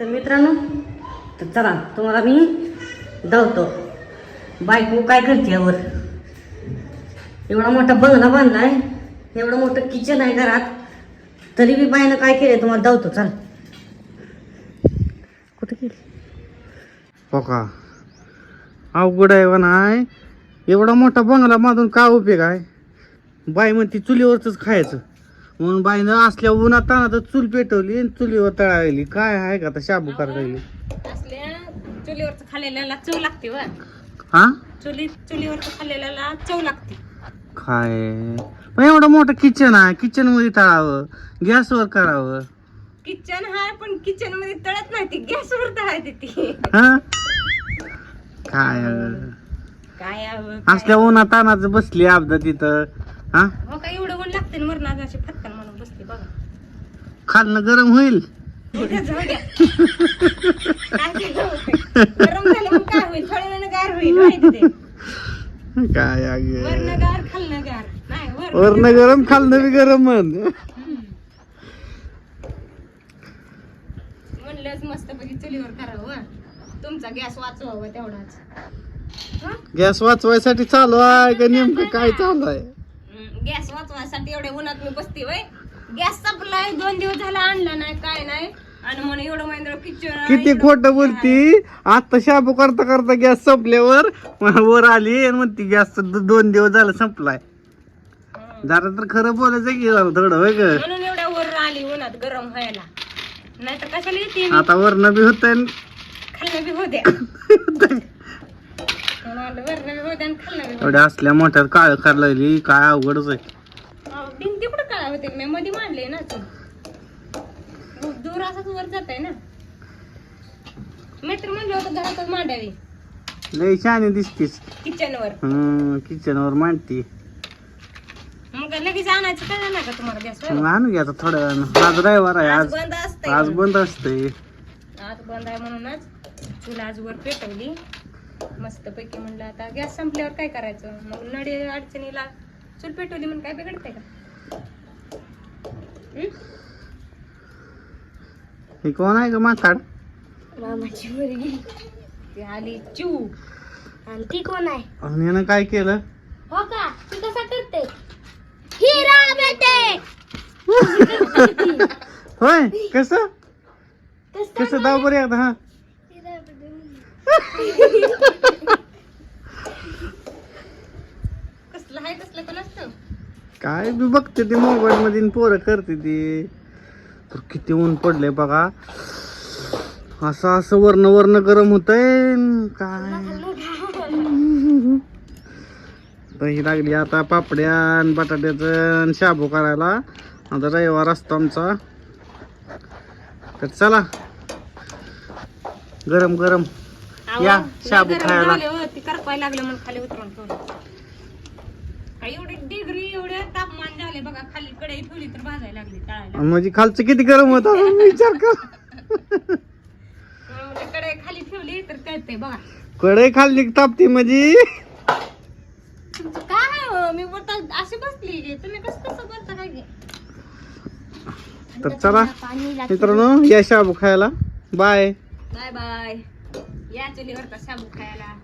तर मित्रांनो तर चला तुम्हाला मी धावतो बायको काय करते यावर? एवढा मोठा बंगला बांधलाय एवढं मोठं किचन आहे घरात. तरी बी बाईनं काय केलं तुम्हाला धावतो चाल. कुठं केली हो का अवघड आहे नाही एवढा मोठा बंगला बांधून का उपयोग आहे? बाई म्हणते चुलीवरच खायचं. म्हणून बाईनं असल्या उन्हात तानात चूल पेटवली आणि चुलीवर तळावली काय आहे का आता शाबू करायला असल्या चुलीवरचं खाल्लेल्याला चव लागते व हा? चुली चुलीवरचं खाल्लेल्याला चव लागते. काय? पण एवढं मोठं किचन आहे. किचनमध्ये तळावं. गॅसवर करावं. किचन हाय पण किचनमध्ये तळत नाही ती. गॅसवर तळायची ती. हा? काय अगं? काय असल्या उन्हात तानाच बसली आपदा तिथं. हा? हो काय एवढं ऊन लागते अशी फटकन खाल्लं गरम होईल? गरम झालं मग काय होईल? थोड्या वेळानं गार होईल माहिती ते काय अगं गार गार नाही गरम खाल्लं बी गरम म्हण. म्हणलंच मस्त पैकी चुलीवर करावं तुमचा गॅस वाचवावा तेवढाच. हं? गॅस वाचवायसाठी चालू आहे का नेमकं काय चालू आहे? गॅस वाचवायसाठी एवढ्या उन्हात मी बसते वय गॅस संपलाय दोन दिवस झाला आणला नाही काय नाही. आणि म्हणून एवढं महिंद्र किचन किती खोट बोलती? आता शाबू करता करता गॅस संपल्यावर वर आली आणि म्हणती गॅस दोन दिवस झालं संपलाय. जरा तर खरं बोलायचं की जरा थोडं होय ग? म्हणून एवढ्या वर आली उन्हात गरम व्हायला. नाहीतर कशाला येते? मी? आता वरण बी होत खाल्लं बी होत्या म्हणून वरण बी होत्या आणि खाल्लं बी एवढ्या असल्या मोठ्यात काळ लागली काय अवघडच आहे. भिंती कुठं काळा होते मी मध्ये मांडले ना तू दूर- असंच वर जात आहे ना. मी तर म्हणलं होतं घरातच मांडावी. लय छान दिसतीस. किचनवर. हम्म किचन वर मांडती. मग लगेच आणायचं काय नाही का तुम्हाला मग आणू घ्या थोड्या वेळानं. आज रविवार आहे आज बंद असतंय. आज बंद असते आज बंद आहे म्हणूनच चूल आज वर पेटवली. मस्त पैकी म्हणलं आता गॅस संपल्यावर काय करायचं? मग नडी अडचणीला चूल पेटवली म्हणून काय बिघडतंय का? हं? हे कोण आहे का माकाड मामाची मुलगी. ती आली चू. आणि ती कोण आहे? आणि यानं काय केलं? हो का? ती कसा करते? हिरा बेटे होय? कस? कसं दाव बरं एकदा हा. कसलं आहे कसलं पण असतं? काय बी बघते ते मोबाईल आणि पोरं करते ती. तर किती ऊन पडले बघा. असं असं वर्ण वर्ण गरम होतंय काय. दही लागली आता पापड्या आणि बटाट्याचं आणि शाबू करायला आता रविवार असतो आमचा. तर चला. गरम गरम. या, शाबू खायला. काय एवढी डिग्री एवढे तापमान झाले बघा खाली कढई ठेवली तर भाजायला लागली तळायला म्हणजे खालचं किती गरम होत? विचार कर. कढई खाली ठेवली तर कळते बघा. कडे खाल्ली की तापती म्हणजे? तुमचं काय आहे हो? मी बोलता अशी बसली. तुम्ही कसं कसं बोलता काय गे? तर चला मित्रांनो या शाबू खायला. बाय बाय बाय या चुलीवरचा शाबू खायला.